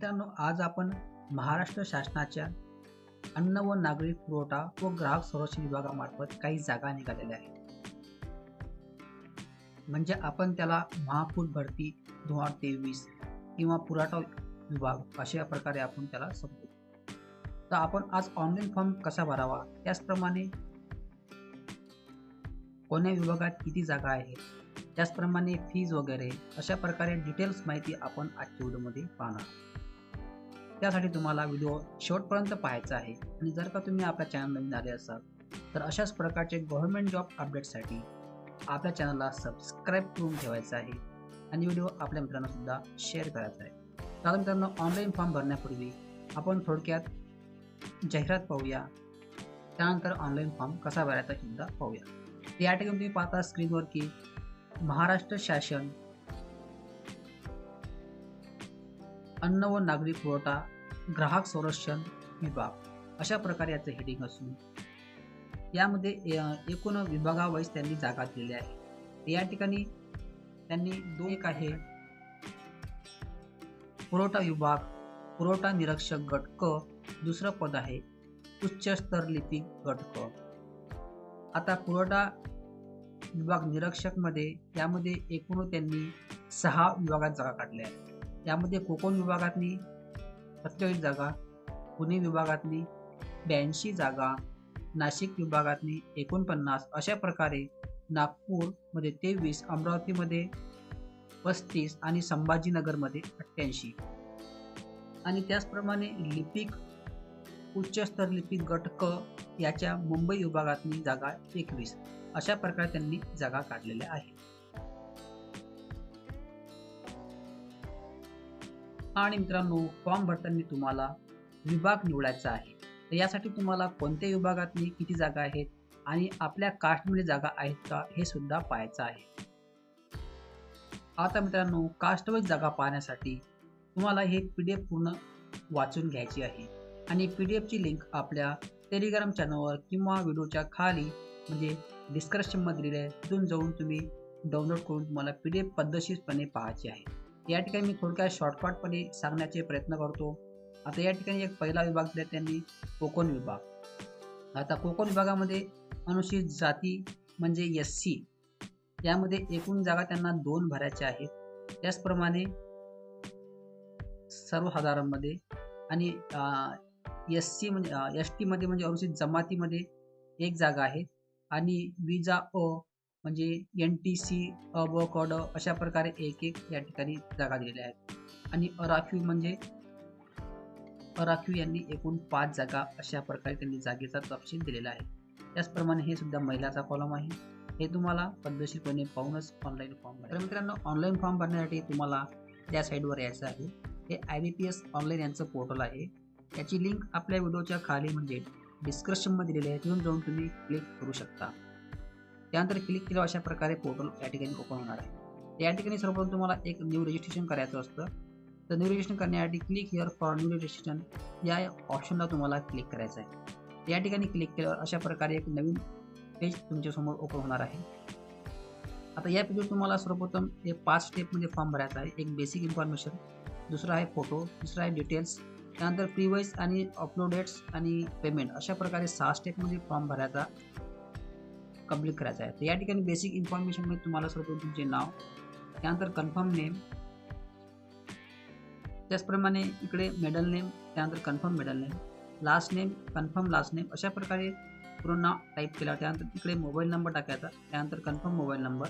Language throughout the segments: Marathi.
मित्रांनो आज आपण महाराष्ट्र शासनाच्या अन्न व नागरी पुरवठा व ग्राहक संरक्षण विभागामार्फत काही जागा निघालेल्या आहेत. म्हणजे आपण त्याला महापूर भरती दोन हजार तेवीस किंवा पुरवठा विभाग अशा प्रकारे आपण त्याला समजू. तर आपण आज ऑनलाईन फॉर्म कसा भरावा? त्याचप्रमाणे कोण्या विभागात किती जागा आहे त्याचप्रमाणे फीज वगैरे अशा प्रकारे डिटेल्स माहिती आपण आजच्या व्हिडिओमध्ये पाहणार त्यासाठी तुम्हाला व्हिडिओ शेवटपर्यंत पाहायचा आहे. आणि जर का तुम्ही आपल्या चॅनल नवीन आले असाल तर अशाच प्रकारचे गव्हर्नमेंट जॉब अपडेटसाठी आपल्या चॅनलला सबस्क्राईब करून ठेवायचं आहे. आणि व्हिडिओ आपल्या मित्रांना सुद्धा शेअर करायचा आहे. तर मित्रांनो ऑनलाईन फॉर्म भरण्यापूर्वी आपण थोडक्यात जाहिरात पाहूया. त्यानंतर ऑनलाईन फॉर्म कसा भरायचा सुद्धा पाहूया. या ठिकाणी तुम्ही पाहता स्क्रीनवर की महाराष्ट्र शासन अन्न व नागरी पुरवठा ग्राहक संरक्षण विभाग अशा प्रकारे याचं हेडिंग असून यामध्ये एकूण विभागावाईज त्यांनी जागा दिलेल्या आहे. या ठिकाणी त्यांनी दोन एक आहे पुरवठा विभाग पुरवठा निरीक्षक गट क दुसरं पद आहे उच्च स्तर लिपिक गट क आता पुरवठा विभाग निरीक्षकमध्ये यामध्ये एकूण त्यांनी सहा विभागात जागा काढल्या आहेत. यामध्ये कोकण विभागातली सत्तेचाळीस जागा पुणे विभागातली ब्याऐंशी जागा नाशिक विभागातली एकोणपन्नास अशा प्रकारे नागपूरमध्ये तेवीस अमरावतीमध्ये पस्तीस आणि संभाजीनगरमध्ये अठ्ठ्याऐंशी. आणि त्याचप्रमाणे लिपिक उच्चस्तर लिपिक गट क याच्या मुंबई विभागातली जागा एकवीस. अशा प्रकारे त्यांनी जागा काढलेल्या आहेत. आणि मित्रांनो फॉर्म भरताना तुम्हाला विभाग निवडायचा आहे. तर यासाठी तुम्हाला कोणत्या विभागातली किती जागा आहेत आणि आपल्या कास्टमध्ये जागा आहेत का हे सुद्धा पाहायचं आहे. आता मित्रांनो कास्टवाईज जागा पाहण्यासाठी तुम्हाला हे पी डी एफ पूर्ण वाचून घ्यायची आहे. आणि पी डी एफची लिंक आपल्या टेलिग्राम चॅनलवर किंवा व्हिडिओच्या खाली म्हणजे डिस्क्रिप्शनमध्ये दिले आहे. तिथून जाऊन तुम्ही डाउनलोड करून तुम्हाला पी डी एफ पद्धतशीरपणे पाहायची आहे. या ठिकाणी मी थोडक्यात शॉर्टकटपणे सांगण्याचे प्रयत्न करतो. आता या ठिकाणी एक पहिला विभाग दिला त्यांनी कोकण विभाग. आता कोकण विभागामध्ये अनुसूचित जाती म्हणजे एस सी यामध्ये एकूण जागा त्यांना दोन भरायच्या आहेत. त्याचप्रमाणे सर्वसाधारणमध्ये आणि एस सी म्हणजे एस टीमध्ये म्हणजे अनुसूचित जमातीमध्ये एक जागा आहे. आणि विजा अ म्हणजे एन टी सी अ अशा प्रकारे एक एक या ठिकाणी जागा दिलेल्या आहेत. आणि अराखीव म्हणजे अराखीव यांनी एकूण पाच जागा अशा प्रकारे त्यांनी जागेचा तपशील दिलेला आहे. त्याचप्रमाणे हे सुद्धा महिलाचा कॉलम आहे. हे तुम्हाला पद्धतशीरपणे पाहूनच ऑनलाईन फॉर्म भरा तर मित्रांनो ऑनलाईन फॉर्म भरण्यासाठी तुम्हाला त्या साईडवर यायचं आहे. हे I B P S online यांचं पोर्टल आहे. याची लिंक आपल्या व्हिडिओच्या खाली म्हणजे डिस्क्रिप्शनमध्ये दिलेली आहे. तिथून जाऊन तुम्ही क्लिक करू शकता. त्यानंतर क्लिक केलं अशा प्रकारे पोर्टल या ठिकाणी ओपन होणार आहे. या ठिकाणी सर्वप्रथम तुम्हाला एक न्यू रजिस्ट्रेशन करायचं असतं. तर न्यू रजिस्ट्रेशन करण्यासाठी click here for new registration या ऑप्शनला तुम्हाला क्लिक करायचं आहे. या ठिकाणी क्लिक केल्यावर अशा प्रकारे एक नवीन पेज तुमच्यासमोर ओपन होणार आहे. आता या पेजवर तुम्हाला सर्वप्रथम हे पाच स्टेपमध्ये फॉर्म भरायचा आहे. एक बेसिक इन्फॉर्मेशन दुसरा आहे फोटो दुसरा आहे डिटेल्स त्यानंतर प्रीवाईज आणि अपलोडेट्स आणि पेमेंट अशा प्रकारे सहा स्टेपमध्ये फॉर्म भरायचा. कंप्लीट करायचा आहे. तर या ठिकाणी बेसिक इन्फॉर्मेशनमध्ये तुम्हाला सर्व तुमचे नाव त्यानंतर कन्फर्म नेम त्याचप्रमाणे इकडे मेडल नेम त्यानंतर confirm middle name last name confirm last name अशा प्रकारे पूर्ण नाव टाईप केला. त्यानंतर तिकडे मोबाईल नंबर टाकायचा त्यानंतर कन्फर्म मोबाईल नंबर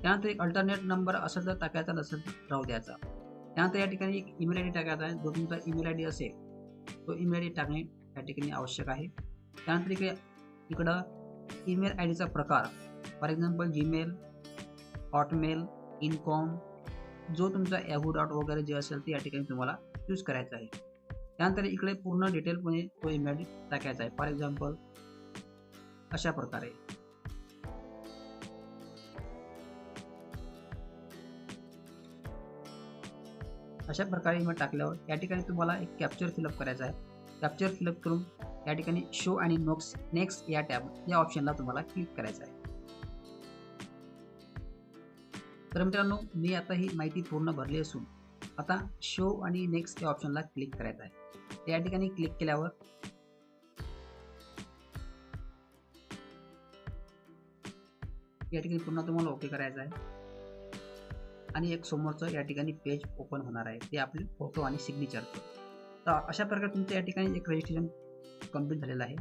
त्यानंतर एक अल्टरनेट नंबर असेल तर टाकायचा नसेल तर राहू द्यायचा. त्यानंतर या ठिकाणी एक ईमेल आय डी टाकायचा आहे. जो तुमचा ईमेल आय डी असेल तो ईमेल आय डी टाकणे या ठिकाणी आवश्यक आहे. त्यानंतर इकडे इकडं ईमेल आय डीचा प्रकार. फॉर एक्झाम्पल जीमेल हॉटमेल इनकॉम जो तुमचा याहू डॉट वगैरे जे असेल ते या ठिकाणी तुम्हाला यूज करायचा आहे. त्यानंतर इकडे पूर्ण डिटेलपणे तो ईमेल टाकायचा आहे. फॉर एक्झाम्पल अशा प्रकारे. अशा प्रकारे ईमेल टाकल्यावर या ठिकाणी तुम्हाला एक कॅप्चर फिलअप करायचा आहे. कॅप्चर फिलअप करून या ठिकाणी शो आणि नोक्स नेक्स्ट या टॅब या ऑप्शनला तुम्हाला क्लिक करायचं आहे. तर मित्रांनो मी आता ही माहिती पूर्ण भरली असून आता शो आणि नेक्स्ट या ऑप्शनला क्लिक करायचं आहे. या ठिकाणी क्लिक केल्यावर या ठिकाणी पुन्हा तुम्हाला ओके करायचं आहे. आणि एक समोरचं या ठिकाणी पेज ओपन होणार आहे. ते आपले फोटो आणि सिग्नेचरचं तर अशा प्रकारे तुमचं या ठिकाणी एक रजिस्ट्रेशन कंप्लीट झालेला आहे.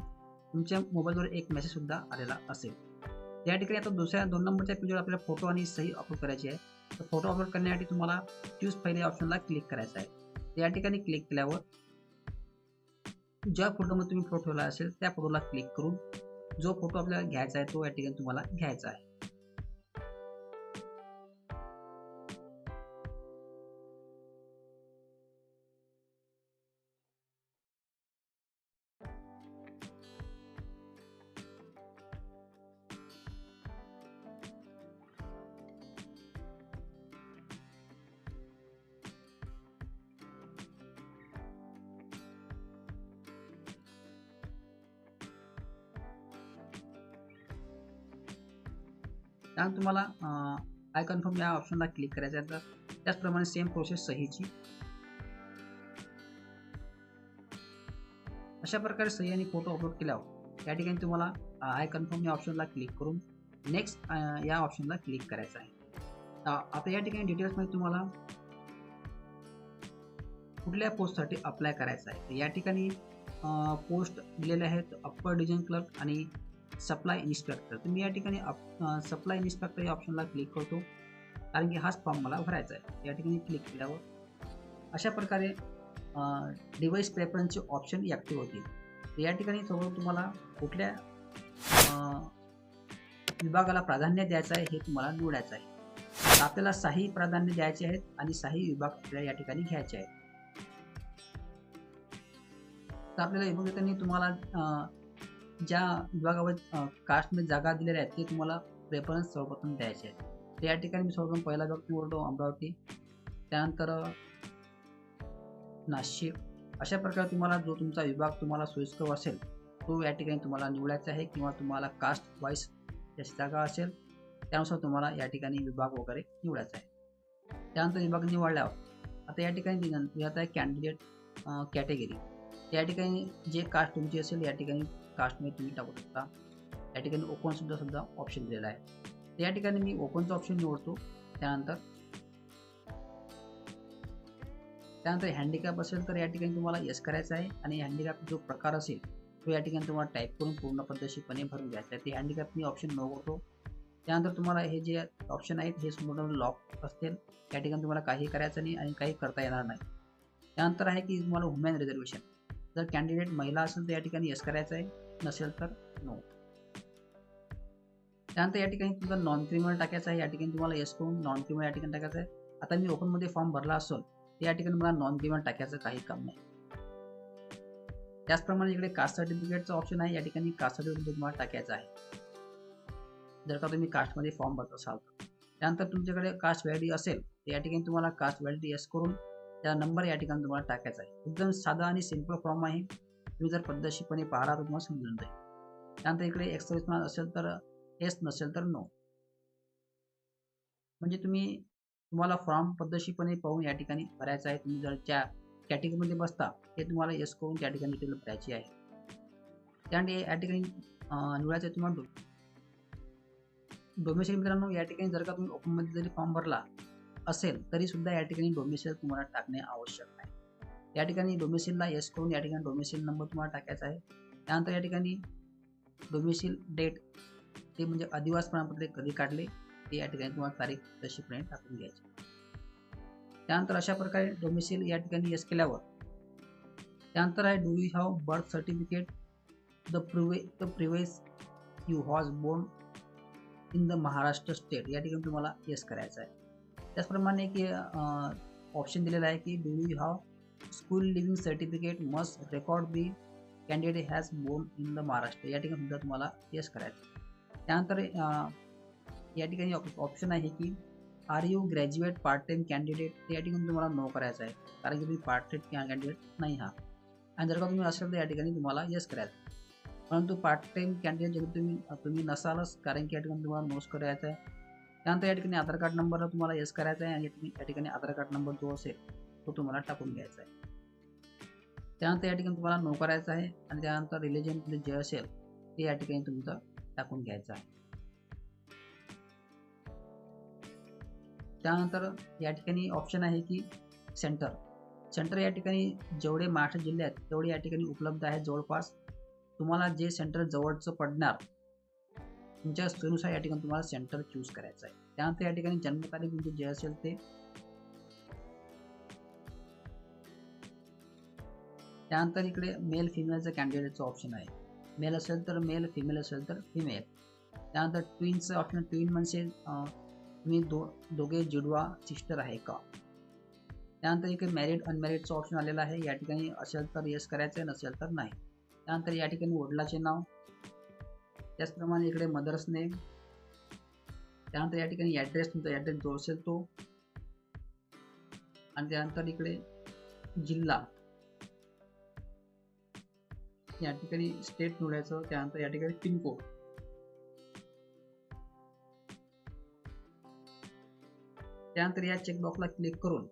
तुमच्या मोबाईलवर एक मेसेजसुद्धा आलेला असेल. या ठिकाणी आता दुसऱ्या दोन नंबरच्या पेजवर आपल्याला फोटो आणि सही अपलोड करायची आहे. तर फोटो अपलोड करण्यासाठी तुम्हाला चूज पहिल्या ऑप्शनला क्लिक करायचं आहे. त्या या ठिकाणी क्लिक केल्यावर ज्या फोटोमध्ये तुम्ही फोटो ठेवला असेल त्या फोटोला क्लिक करून जो फोटो आपल्याला घ्यायचा आहे तो या ठिकाणी तुम्हाला घ्यायचा आहे. त्यानंतर तुम्हाला आय कन्फर्म या ऑप्शनला क्लिक करायचं आहे. तर त्याचप्रमाणे सेम प्रोसेस सहीची. अशा प्रकारे सही आणि फोटो अपलोड केल्यावर या ठिकाणी तुम्हाला आय कन्फर्म या ऑप्शनला क्लिक करून नेक्स्ट या ऑप्शनला क्लिक करायचं आहे. आता या ठिकाणी डिटेल्समध्ये तुम्हाला कुठल्या पोस्टसाठी अप्लाय करायचं आहे. या ठिकाणी पोस्ट दिलेले आहेत अप्पर डिझाईन क्लर्क आणि सप्लाय इन्स्पेक्टर तर मी या ठिकाणी सप्लाय इन्स्पेक्टर या ऑप्शनला क्लिक करतो. कारण की हाच फॉर्म मला भरायचा आहे. या ठिकाणी क्लिक केल्यावर अशा प्रकारे डिव्हाइस प्रेफरन्सचे ऑप्शन ॲक्टिव्ह होतील. या ठिकाणी थोडं तुम्हाला कुठल्या विभागाला प्राधान्य द्यायचं आहे हे तुम्हाला निवडायचं आहे. आपल्याला साही प्राधान्य द्यायचे आहेत आणि साही विभाग आपल्याला या ठिकाणी घ्यायचे आहेत. तर आपल्याला विभाग तुम्हाला ज्या विभागावर कास्टमध्ये जागा दिलेल्या आहेत ते तुम्हाला प्रेफरन्स सर्वप्रथम द्यायचे आहेत. तर या ठिकाणी मी सर्वप्रथम पहिला विभाग निवडतो अमरावती. त्यानंतर नाशिक. अशा प्रकारे तुम्हाला जो तुमचा विभाग तुम्हाला सोयीस्कर असेल तो या ठिकाणी तुम्हाला निवडायचा आहे किंवा तुम्हाला कास्ट वाईज त्याची जागा असेल त्यानुसार तुम्हाला या ठिकाणी विभाग वगैरे निवडायचा आहे. त्यानंतर विभाग निवडल्यावर आता या ठिकाणी दिलं आहे कॅन्डिडेट कॅटेगरी या ठिकाणी जे कास्ट तुमची असेल या ठिकाणी कास्टमध्ये तुम्ही टाकू शकता. या ठिकाणी ओपन सुद्धा सुद्धा ऑप्शन दिलेला आहे. तर या ठिकाणी मी ओपनचा ऑप्शन निवडतो. त्यानंतर त्यानंतर हँडिकॅप असेल तर या ठिकाणी तुम्हाला यस करायचं आहे. आणि हँडिकॅप जो प्रकार असेल तो या ठिकाणी तुम्हाला टाईप करून पूर्ण पद्धतशीरपणे भरून घ्यायचा आहे. ते हँडिकॅप मी ऑप्शन नवतो त्यानंतर तुम्हाला हे जे ऑप्शन आहेत हे संपूर्ण लॉक असतील. या ठिकाणी तुम्हाला काही करायचं नाही आणि काही करता येणार नाही. त्यानंतर आहे की तुम्हाला वुमेन रिझर्वेशन जर कॅन्डिडेट महिला असेल तर या ठिकाणी यस करायचं आहे. नसेल तर नो त्यानंतर या ठिकाणी तुमचा नॉन क्रिमिनल टाकायचं आहे. या ठिकाणी तुम्हाला येस करून नॉन क्रिमिनल या ठिकाणी टाकायचं आहे. आता मी ओपनमध्ये फॉर्म भरला असेल तर या ठिकाणी मला नॉन क्रिमिनल टाकायचं काही काम नाही. त्याचप्रमाणे इकडे कास्ट सर्टिफिकेटचं ऑप्शन आहे. या ठिकाणी कास्ट सर्टिफिकेट तुम्हाला टाकायचं आहे. जर का तुम्ही कास्टमध्ये फॉर्म भरत असाल तर. त्यानंतर तुमच्याकडे कास्ट व्हॅलिडी असेल तर या ठिकाणी तुम्हाला कास्ट व्हॅलिडी येस करून त्या नंबर या ठिकाणी तुम्हाला टाकायचा आहे. एकदम साधा आणि सिंपल फॉर्म आहे. तुम्ही जर पद्धतशीरपणे पाहला तर तुम्हाला समजून जाईल. त्यानंतर इकडे एक्स असेल तर एस नसेल तर नो. म्हणजे तुम्ही तुम्हाला फॉर्म पद्धतशीरपणे पाहून या ठिकाणी भरायचा आहे. तुम्ही जर ज्या कॅटेगरीमध्ये बसता ते तुम्हाला एस करून त्या ठिकाणी डिटेल भरायची आहे. त्यानंतर या ठिकाणी निवडायचं आहे तुम्हाला डोमेसिल मित्रांनो या ठिकाणी जर का तुम्ही ओपनमध्ये जरी फॉर्म भरला असेल तरी सुद्धा या ठिकाणी डोमेसिल तुम्हाला टाकणे आवश्यक आहे. या ठिकाणी डोमेसिलला येस करून या ठिकाणी डोमेसिल नंबर तुम्हाला टाकायचा आहे. त्यानंतर या ठिकाणी डोमेसिल डेट ते म्हणजे अधिवास प्रमाणपत्र कधी काढले ते या ठिकाणी तुम्हाला तारीख तशीपर्यंत टाकून घ्यायची. त्यानंतर अशा प्रकारे डोमेसिल या ठिकाणी येस केल्यावर त्यानंतर आहे do you have birth certificate the previous the previous you has born in the Maharashtra state या ठिकाणी तुम्हाला येस करायचं आहे. त्याचप्रमाणे की ऑप्शन दिलेला आहे की do you have school leaving certificate must record be candidate has born in the Maharashtra. या ठिकाणी सुद्धा तुम्हाला येस करायचं त्यानंतर या ठिकाणी ऑप्शन आहे की are you graduate part time candidate या ठिकाणी तुम्हाला नो करायचं आहे. कारण की तुम्ही पार्ट टाईम कॅन्डिडेट नाही हा आणि जर का तुम्ही असेल तर या ठिकाणी तुम्हाला येस करायचं परंतु पार्ट टाईम कॅन्डिडेट जर तुम्ही तुम्ही नसालच कारण की या ठिकाणी तुम्हाला नोस करायचं आहे. त्यानंतर या ठिकाणी आधार कार्ड नंबर तुम्हाला येस करायचा आहे. आणि या ठिकाणी आधार कार्ड नंबर जो असेल तो तुम्हाला टाकून घ्यायचा आहे. त्यानंतर या ठिकाणी तुम्हाला नो करायचं आहे आणि त्यानंतर रिलिजन जे असेल ते या ठिकाणी तुमचं टाकून घ्यायचं आहे. त्यानंतर या ठिकाणी ऑप्शन आहे की सेंटर सेंटर या ठिकाणी जेवढे महाराष्ट्र जिल्हे आहेत तेवढे या ठिकाणी उपलब्ध आहेत जवळपास तुम्हाला जे सेंटर जवळचं पडणार तुमच्या सोयीनुसार या ठिकाणी तुम्हाला सेंटर चूज करायचं आहे. त्यानंतर या ठिकाणी जन्मतारीख तुमची जे असेल ते त्यानंतर इकडे मेल फिमेलचं कॅन्डिडेटचं ऑप्शन आहे. मेल असेल तर मेल फिमेल असेल तर फिमेल त्यानंतर ट्विनचं ऑप्शन ट्विन म्हणजे तुम्ही दो दोघे जुडवा सिस्टर आहे का? त्यानंतर इकडे मॅरिड अनमॅरिडचं ऑप्शन आलेलं आहे. या ठिकाणी असेल तर येस करायचं नसेल तर नाही. त्यानंतर या ठिकाणी वडिलाचे नाव. त्याचप्रमाणे इकडे मदर्स नेम त्यानंतर या ठिकाणी ॲड्रेस तुमचा ॲड्रेस जो असेल तो. आणि त्यानंतर इकडे जिल्हा. या ठिकाणी स्टेट निवडायचं त्यानंतर या ठिकाणी पिनकोड त्यानंतर या चेकबॉक्सला क्लिक करून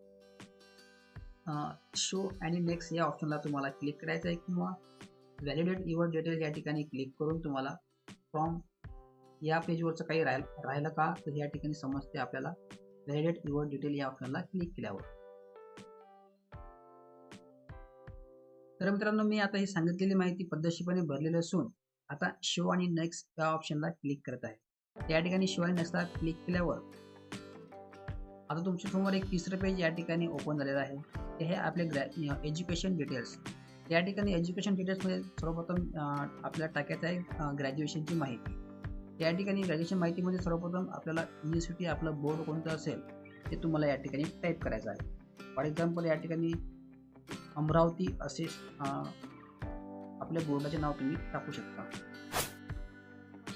शो आणि नेक्स्ट या ऑप्शनला तुम्हाला क्लिक करायचं आहे किंवा व्हॅलिडेट युअर डिटेल या ठिकाणी क्लिक करून तुम्हाला फ्रॉम या पेजवरचं काही राहिलं राहिलं का? तर या ठिकाणी समजते आपल्याला व्हॅलिडेट युअर डिटेल या ऑप्शनला क्लिक केल्यावर. तर मित्रांनो मी आता ही सांगितलेली माहिती पद्धतशीरपणे भरलेली असून आता शो आणि नेक्स्ट या ऑप्शनला क्लिक करत आहे. या ठिकाणी शो आणि नेक्स्टला क्लिक केल्यावर आता तुमच्यासमोर एक तिसरं पेज या ठिकाणी ओपन झालेलं आहे. ते हे आपले ग्रॅ एज्युकेशन डिटेल्स या ठिकाणी एज्युकेशन डिटेल्समध्ये सर्वप्रथम आपल्याला टाकायचं आहे ग्रॅज्युएशनची माहिती. या ठिकाणी ग्रॅज्युएशन माहितीमध्ये सर्वप्रथम आपल्याला युनिव्हर्सिटी आपलं बोर्ड कोणतं असेल ते तुम्हाला या ठिकाणी टाईप करायचं आहे. फॉर एक्झाम्पल या ठिकाणी अमरावती असे आपल्या बोर्डाचे नाव तुम्ही टाकू शकता.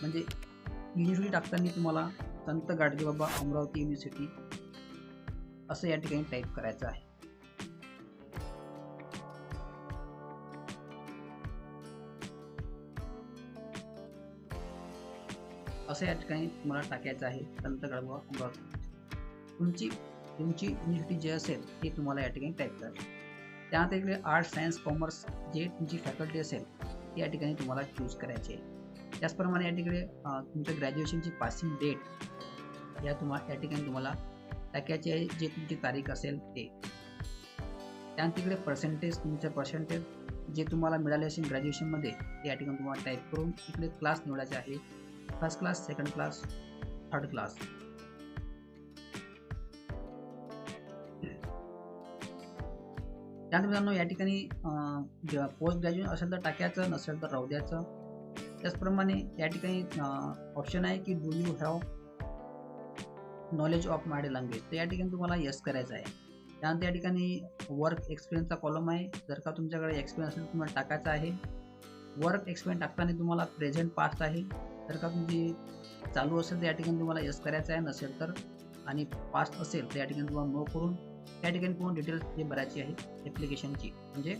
म्हणजे युनिव्हर्सिटी टाकताना तुम्हाला संत गाडगे बाबा अमरावती युनिव्हर्सिटी असं या ठिकाणी टाईप करायचं आहे. असं या ठिकाणी तुम्हाला टाकायचं आहे संत गाडगे अमरावती. तुमची तुमची युनिव्हर्सिटी जे असेल ते तुम्हाला या ठिकाणी टाईप करायचं त्यानंतर इकडे आर्ट्स सायन्स कॉमर्स जे तुमची फॅकल्टी असेल या ठिकाणी तुम्हाला चूज करायची आहे. त्याचप्रमाणे या ठिकाणी तुमच्या ग्रॅज्युएशनची पासिंग डेट या तुम्हाला या ठिकाणी तुम्हाला टाकायची आहे जे तुमची तारीख असेल ते. त्यानंतर तिकडे पर्सेंटेज तुमचं पर्सेंटेज जे तुम्हाला मिळाले असेल ग्रॅज्युएशनमध्ये ते या ठिकाणी तुम्हाला टाईप करून इकडे क्लास निवडायचे आहे. First class second class third class त्यानंतर मित्रांनो या ठिकाणी पोस्ट ग्रॅज्युएशन असेल तर टाकायचं नसेल तर राहू द्यायचं त्याचप्रमाणे या ठिकाणी ऑप्शन आहे की do you have knowledge of मायडे language तर या ठिकाणी तुम्हाला यस करायचं आहे. त्यानंतर या ठिकाणी वर्क एक्सपिरियन्सचा कॉलम आहे. जर का तुमच्याकडे एक्सपिरियन्स असेल तुम्हाला टाकायचा आहे. वर्क एक्सपिरियन्स टाकताना तुम्हाला प्रेझेंट पास्ट आहे. जर का तुमची चालू असेल तर या ठिकाणी तुम्हाला यस करायचं आहे. नसेल तर आणि पास्ट असेल तर या ठिकाणी तुम्हाला नो करून त्या ठिकाणी पूर्ण डिटेल्स जे भरायची आहे ॲप्लिकेशनची म्हणजे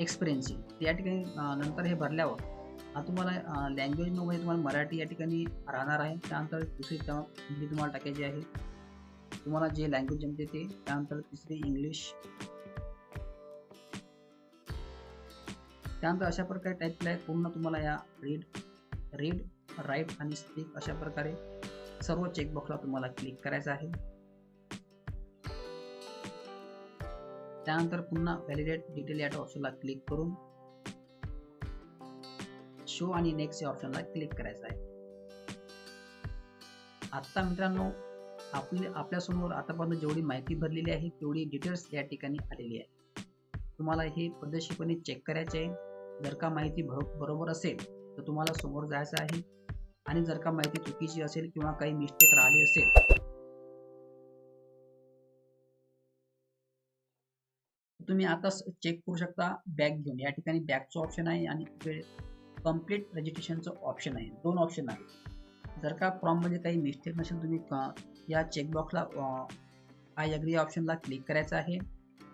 एक्सपिरियन्सची या ठिकाणी नंतर हे भरल्यावर तुम्हाला लँग्वेज लँग्वेजमध्ये तुम्हाला मराठी या ठिकाणी राहणार आहे. त्यानंतर दुसरी हिंदी तुम्हाला टाकायची आहे. तुम्हाला जे लँग्वेज जमते ते त्यानंतर तिसरी इंग्लिश त्यानंतर अशा प्रकारे टाईप केलं आहे. पूर्ण तुम्हाला या रीड रीड राईट आणि स्पीक अशा प्रकारे सर्व चेकबॉक्सला तुम्हाला क्लिक करायचं आहे. त्यानंतर पुन्हा व्हॅलिडेट डिटेल या ऑप्शनला क्लिक करून शो आणि नेक्स्ट या ऑप्शनला क्लिक करायचं आहे. आता मित्रांनो आपली आपल्यासमोर आतापर्यंत जेवढी माहिती भरलेली आहे तेवढी डिटेल्स या ठिकाणी आलेली आहे. तुम्हाला हे पद्धतशीरपणे चेक करायचे आहे. जर का माहिती बरोबर असेल तर तुम्हाला समोर जायचं आहे. आणि जर का माहिती चुकीची असेल किंवा काही मिस्टेक राहिली असेल तुम्ही आता चेक करू शकता बॅग घेऊन. या ठिकाणी बॅगचं ऑप्शन आहे आणि कंप्लीट रजिस्ट्रेशनचं ऑप्शन आहे. दोन ऑप्शन आहे जर का फॉर्ममध्ये काही मिस्टेक नसेल तुम्ही या चेकबॉक्सला आय अग्री या ऑप्शनला क्लिक करायचं आहे.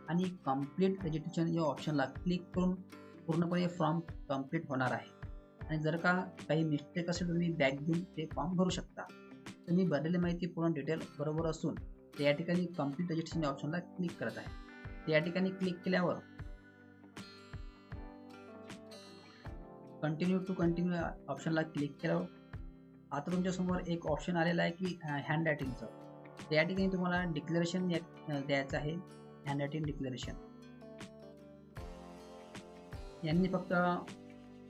आणि कंप्लीट रजिस्ट्रेशन या ऑप्शनला क्लिक करून पूर्णपणे फॉर्म कंप्लीट होणार आहे. आणि जर का काही मिस्टेक असेल तुम्ही बॅग घेऊन ते फॉर्म भरू शकता. तुम्ही भरलेली माहिती पूर्ण डिटेल बरोबर असून तर या ठिकाणी कंप्लीट रजिस्ट्रेशन या ऑप्शनला क्लिक करत आहे. या ठिकाणी क्लिक केल्यावर कंटिन्यू टू कंटिन्यू ऑप्शनला क्लिक केल्यावर आता तुमच्यासमोर एक ऑप्शन आलेला आहे की हँड रायटिंगचं या ठिकाणी तुम्हाला डिक्लेरेशन द्यायचं आहे. हँड रायटिंग डिक्लेरेशन यांनी फक्त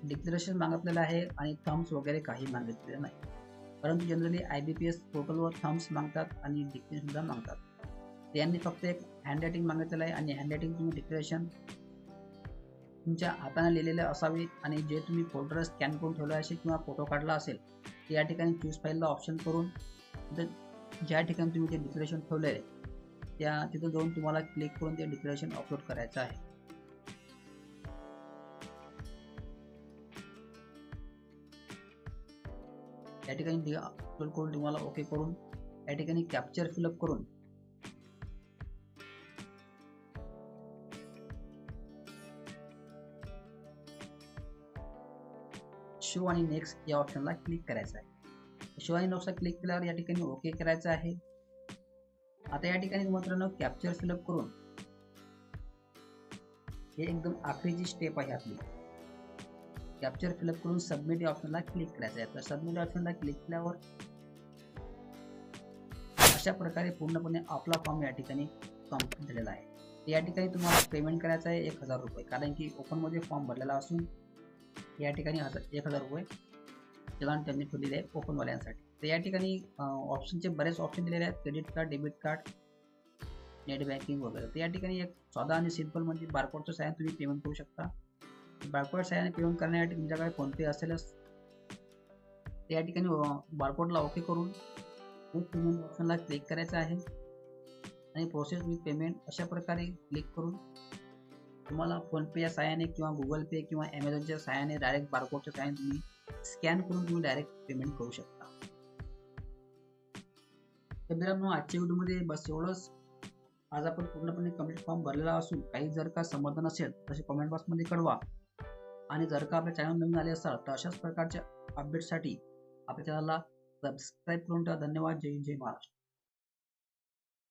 डिक्लेरेशन मागितलेलं आहे आणि थम्स वगैरे काही मागितलेलं नाही. परंतु generally I B P S पोर्टलवर थम्स मागतात आणि डिक्लेरेशन सुद्धा मागतात. यांनी फक्त एक हँड रायटिंग मागितलेलं आहे आणि हँड रायटिंग तुम्ही डिक्लेरेशन तुमच्या हाताने लिहिलेले असावे आणि जे तुम्ही फोल्डर स्कॅन करून ठेवलं असेल किंवा फोटो काढला असेल तर या ठिकाणी चूज फाईलला ऑप्शन करून ज्या ठिकाणी तुम्ही ते डिक्लेरेशन ठेवलं आहे त्या तिथं जाऊन तुम्हाला क्लिक करून ते डिक्लेरेशन अपलोड करायचं आहे. या ठिकाणी अपलोड करून तुम्हाला ओके करून या ठिकाणी कॅप्चर फिलअप करून शो आणि नेक्स्ट या ऑप्शनला क्लिक करायचं आहे. शो आणि नेक्स्टला क्लिक केल्यावर या ठिकाणी ओके करायचं आहे. आता या ठिकाणी मित्रांनो कॅप्चर फिलअप करून हे एकदम आखरीची स्टेप आहे आपली. कॅप्चर फिलअप करून सबमिट या ऑप्शनला क्लिक करायचं आहे. तर सबमिट ऑप्शनला क्लिक केल्यावर अशा प्रकारे पूर्णपणे आपला फॉर्म या ठिकाणी कंप्लीट झालेला आहे. या ठिकाणी तुम्हाला पेमेंट करायचं आहे एक हजार रुपये. कारण की ओपनमध्ये फॉर्म भरलेला असून या ठिकाणी हजार एक हजार रुपये चलन त्यांनी ठेवलेले आहे ओपनवाल्यांसाठी. तर या ठिकाणी ऑप्शनचे बरेच ऑप्शन दिलेले आहेत. Credit card debit card net banking वगैरे. तर या ठिकाणी एक साधा आणि सिंपल म्हणजे बारकोडच्या साहाय्याने तुम्ही पेमेंट करू शकता. बारकोड साहाय्याने पेमेंट करण्यासाठी तुमच्याकडे फोनपे असेलच. या ठिकाणी बारकोडला ओके करून पेमेंट ऑप्शनला क्लिक करायचं आहे. आणि प्रोसेस विथ पेमेंट अशा प्रकारे क्लिक करून तुम्हाला फोनपेच्या सहाय्याने किंवा गुगल पे किंवा ॲमेझॉनच्या सहाय्याने डायरेक्ट बारकोडच्या सहाय्याने तुम्ही स्कॅन करून तुम्ही डायरेक्ट पेमेंट करू शकता. तर मित्रांनो आजच्या व्हिडिओमध्ये बस एवढंच. आज आपण पूर्णपणे कंप्लीट फॉर्म भरलेला असून काही जर का समाधान असेल तसे कमेंट बॉक्समध्ये कळवा. आणि जर का आपल्या चॅनल नवीन आले असाल तर अशाच प्रकारच्या अपडेटसाठी आपल्या चॅनलला सबस्क्राईब करून ठेवा. धन्यवाद. जय जय महाराष्ट्र.